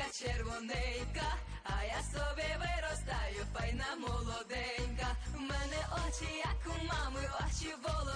червоненька, а я собі виростаю, файна молоденька. В мене очі, як у мами, очі волошкові,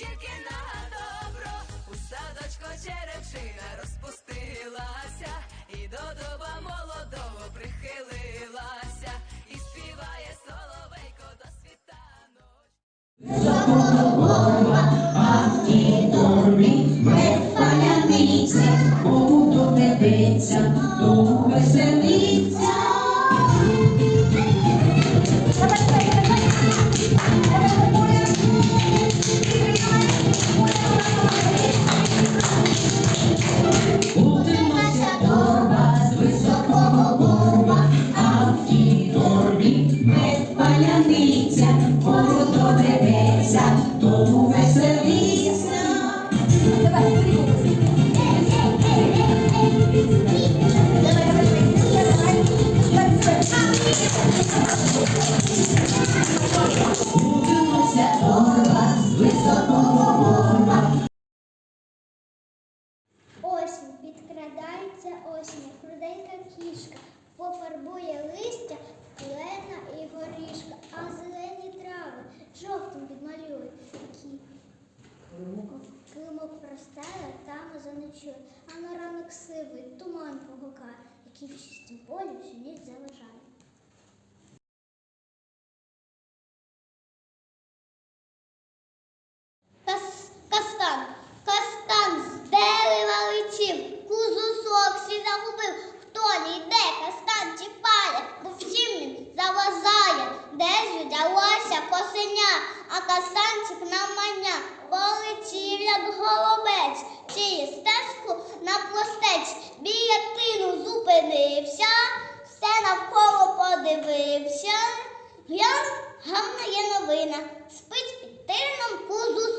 тільки на добро. У садочко черепшина розпустилася, і до дуба молодого прихилилася, і співає соловейко до світаночку. Паляниці, буду дивиться, Осінь, підкрадається осінь, хруденька кішка, пофарбує листя, клена і горішка, а зелені трави жовтим підмалює. Кі- Килимок простеле, там заночує, а на ранок сивий туман погукає, який в чистім полі всю ніч заважає. Взялося косеня, а кастанчик на маня. Полетів, як голубець, чиї стежку на пластеч, Біля тину зупинився, все навколо подивився. Глянь, гарна є новина, спить під тином кузу